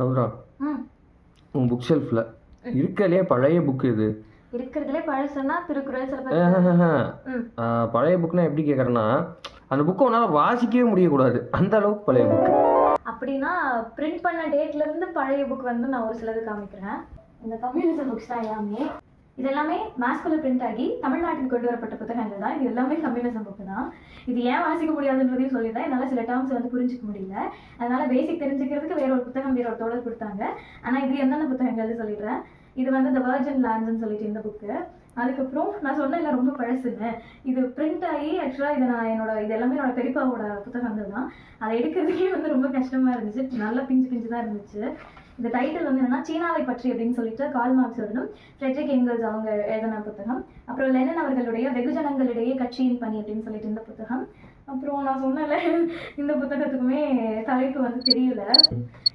ரவுரா உன் புக் ஷெல்ஃபில் இருக்கலையே பழைய புக் இது இருக்கிறதுலே பழசுன்னா திருக்குறள் சில பழைய புக்னா எப்படி கேட்குறேன்னா அந்த புக்கை உன்னால் வாசிக்கவே முடியக்கூடாது. அந்த அளவுக்கு பழைய புக் அப்படின்னா பிரிண்ட் பண்ண டேட்ல இருந்து பழைய புக் வந்து நான் ஒரு சிலது காமிக்கிறேன். இந்த கம்யூனிசம் புக்ஸ் தான் எல்லாமே. இது எல்லாமே மேஸ்குல பிரிண்ட் ஆகி தமிழ்நாட்டில் கொண்டு வரப்பட்ட புத்தகங்கள் தான். இது எல்லாமே கம்யூனிசம் புக்கு தான். இது ஏன் வாசிக்க முடியாதுன்றதையும் சொல்லிடுறேன் என்னால் சில டேர்ம்ஸ் வந்து புரிஞ்சிக்க முடியல. அதனால பேசிக் தெரிஞ்சுக்கிறதுக்கு வேற ஒரு புத்தகம் வேற ஒரு தோழர் கொடுத்தாங்க. ஆனால் இது என்னென்ன புத்தகங்கள்னு சொல்லிடுறேன். இது வந்து இந்த வர்ஜன் லேண்ட்ஸ்னு சொல்லிட்டு இந்த புக்கு அதுக்கப்புறம் நான் சொன்னேன் ரொம்ப பழசுங்க இது பிரிண்ட் ஆகி ஆக்சுவலாக இது நான் என்னோட இது எல்லாமே என்னோட பெரியப்பாவோட புத்தகங்கள் தான். அதை எடுக்கிறதுக்கே வந்து ரொம்ப கஷ்டமாக இருந்துச்சு. நல்லா பிஞ்சு பிஞ்சு தான் இருந்துச்சு. இந்த டைட்டில் வந்து என்னன்னா சீனாவை பற்றி அப்படின்னு சொல்லிட்டு கால் மார்க்ஸ் மார்க்ஸோடனும் ஃப்ரெட்ரிக் எங்கல்ஸ் அவங்க எழுதின புத்தகம். அப்புறம் லெனன் அவர்களுடைய வெகுஜனங்களிடையே கட்சியின் பணி அப்படின்னு சொல்லிட்டு இந்த புத்தகம். அப்புறம் நான் சொன்னல இந்த புத்தகத்துக்குமே தலைப்பு வந்து தெரியல.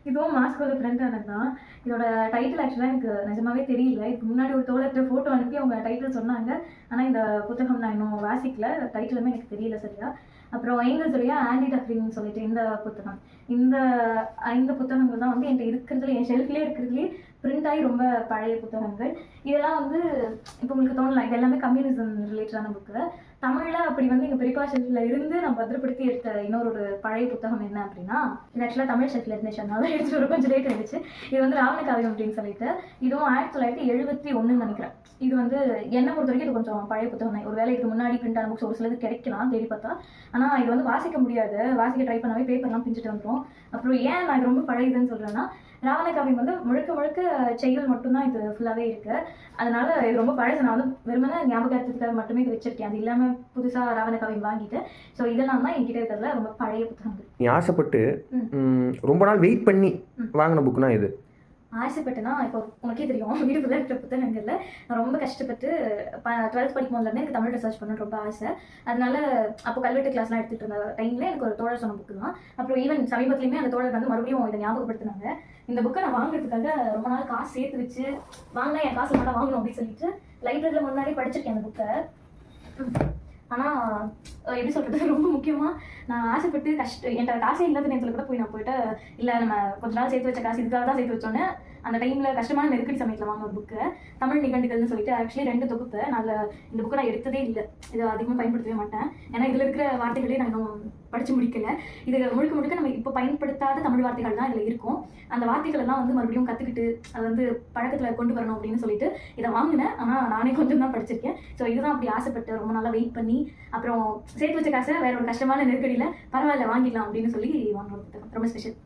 இதுவும் மாஸ்கோல பிரிண்ட் ஆனது தான். இதோட டைட்டில் ஆக்சுவலாக எனக்கு நிஜமாவே தெரியல. இதுக்கு முன்னாடி ஒரு தோழர்கிட்ட ஃபோட்டோ அனுப்பி அவங்க டைட்டில் சொன்னாங்க. ஆனால் இந்த புத்தகம் நான் இன்னும் வாசிக்கல. டைட்டிலுமே எனக்கு தெரியல சரியா. அப்புறம் ஏங்கல்ஸுடைய ஆண்டி டஃப்ரின்னு சொல்லிட்டு இந்த புத்தகம். இந்த ஐந்து புத்தகங்கள் தான் வந்து என்கிட்ட இருக்கிறதுல என் ஷெல்ஃப்லேயே இருக்கிறதுலேயே பிரிண்ட் ஆகி ரொம்ப பழைய புத்தகங்கள். இதெல்லாம் வந்து இப்போ உங்களுக்கு தோணலாம். இது எல்லாமே கம்யூனிசம் ரிலேட்டடான புக்கு தமிழில் அப்படி வந்து எங்கள் பெரியப்பா ஷெல்ஃபில் இருந்து நான் பத்திரப்படுத்தி எடுத்த இன்னொரு ஒரு பழைய புத்தகம் என்ன அப்படின்னா இது ஆக்சுவலாக தமிழ் ஷெல்ஃபில் இருந்துச்சு அதனால எடுத்து ஒரு கொஞ்சம் லேட் ஆயிடுச்சு. இது வந்து ராவண காவியம் அப்படின்னு சொல்லிட்டு. இதுவும் ஆயிரத்தி தொள்ளாயிரத்தி எழுபத்தி ஒன்றுன்னு நினைக்கிறேன். இது வந்து என்னை பொறுத்த வரைக்கும் இது கொஞ்சம் பழைய புத்தகம் தான். ஒருவேளை இதுக்கு முன்னாடி பிரிண்ட் ஆன புக்ஸ் ஒரு சிலது கிடைக்கலாம் தேடி பார்த்தா. ஆனால் இது வந்து வாசிக்க முடியாது. வாசிக்க ட்ரை பண்ணாவே பேப்பர்லாம் பிஞ்சிட்டு வந்துடும் அப்புறம் ஏன் நான் இது ரொம்ப பழையதுன்னு சொல்கிறேன்னா ராவண காவியம் வந்து முழுக்க முழுக்க செய்யுள் மட்டும்தான் இது ஃபுல்லாகவே இருக்கு. அதனால இது ரொம்ப பழசு. நான் வந்து வெறுமனே ஞாபகத்துக்காக மட்டுமே இது வச்சிருக்கேன். அது இல்லாமல் புதுசாக ராவண காவியம் வாங்கிட்டு ஸோ இதெல்லாம் தான் என்கிட்ட இருக்கிறதுல ரொம்ப பழைய புத்தகங்கள். நீ ஆசைப்பட்டு ரொம்ப நாள் வெயிட் பண்ணி. வாங்கின புக்னா இது? ஆசைப்பட்டுனா இப்போ உனக்கே தெரியும். வீடு ஃபுல்லாக இருக்கிற புத்தகங்கள்ல நான் ரொம்ப கஷ்டப்பட்டு டுவெல்த் படிக்கும் போதுலேருந்து எனக்கு தமிழ் ரிசர்ச் பண்ணணும்னு ரொம்ப ஆசை. அதனால அப்போ கல்வெட்டு கிளாஸ்லாம் எடுத்துகிட்டு இருந்த டைமில் எனக்கு ஒரு தோழர் சொன்ன புக்கு தான். அப்புறம் ஈவன் சமீபத்துலையுமே அந்த தோழர் வந்து மறுபடியும் இதை ஞாபகப்படுத்தினாங்க. இந்த புக்கை நான் வாங்குறதுக்காக ரொம்ப நாள் காசு சேர்த்து வச்சு வாங்கினா என் காசு மட்டும் வாங்கணும் அப்படின்னு சொல்லிட்டு லைப்ரரியில் முன்னாடி படிச்சிருக்கேன் அந்த புக்கை ஆனால் எப்படி சொல்கிறது ரொம்ப முக்கியமாக நான் ஆசைப்பட்டு கஷ்ட என்கிட்ட காசே இல்லாத நேரத்தில் கூட போய் நான் போயிட்டு இல்லை நம்ம கொஞ்ச நாள் சேர்த்து வச்ச காசு இதுக்காக தான் சேர்த்து வச்சோன்னே அந்த டைமில் கஷ்டமான நெருக்கடி சமயத்தில் வாங்கின ஒரு புக்கு தமிழ் நிகண்டுகள்னு சொல்லிட்டு ஆக்சுவலி ரெண்டு தொகுப்பு. நான் இந்த புக்கை நான் எடுத்ததே இல்லை. இதை அதிகமாக பயன்படுத்தவே மாட்டேன். ஏன்னா இதில் இருக்கிற வார்த்தைகளே நான் இன்னும் படித்து முடிக்கல. இது முழுக்க முழுக்க நம்ம இப்போ பயன்படுத்தாத தமிழ் வார்த்தைகள் தான் இதில் இருக்கும். அந்த வார்த்தைகள் எல்லாம் வந்து மறுபடியும் கற்றுக்கிட்டு அதை வந்து பழக்கத்தில் கொண்டு வரணும் அப்படின்னு சொல்லிட்டு இதை வாங்கினேன். ஆனால் நானே கொஞ்சம் தான் படிச்சிருக்கேன். ஸோ இதுதான் அப்படி ஆசைப்பட்டு ரொம்ப நல்லா வெயிட் பண்ணி அப்புறம் சேர்த்து வச்ச காசை வேற ஒரு கஷ்டமான நெருக்கடியில் பரவாயில்ல வாங்கிடலாம் அப்படின்னு சொல்லி வாங்கின ரொம்ப ஸ்பெஷல்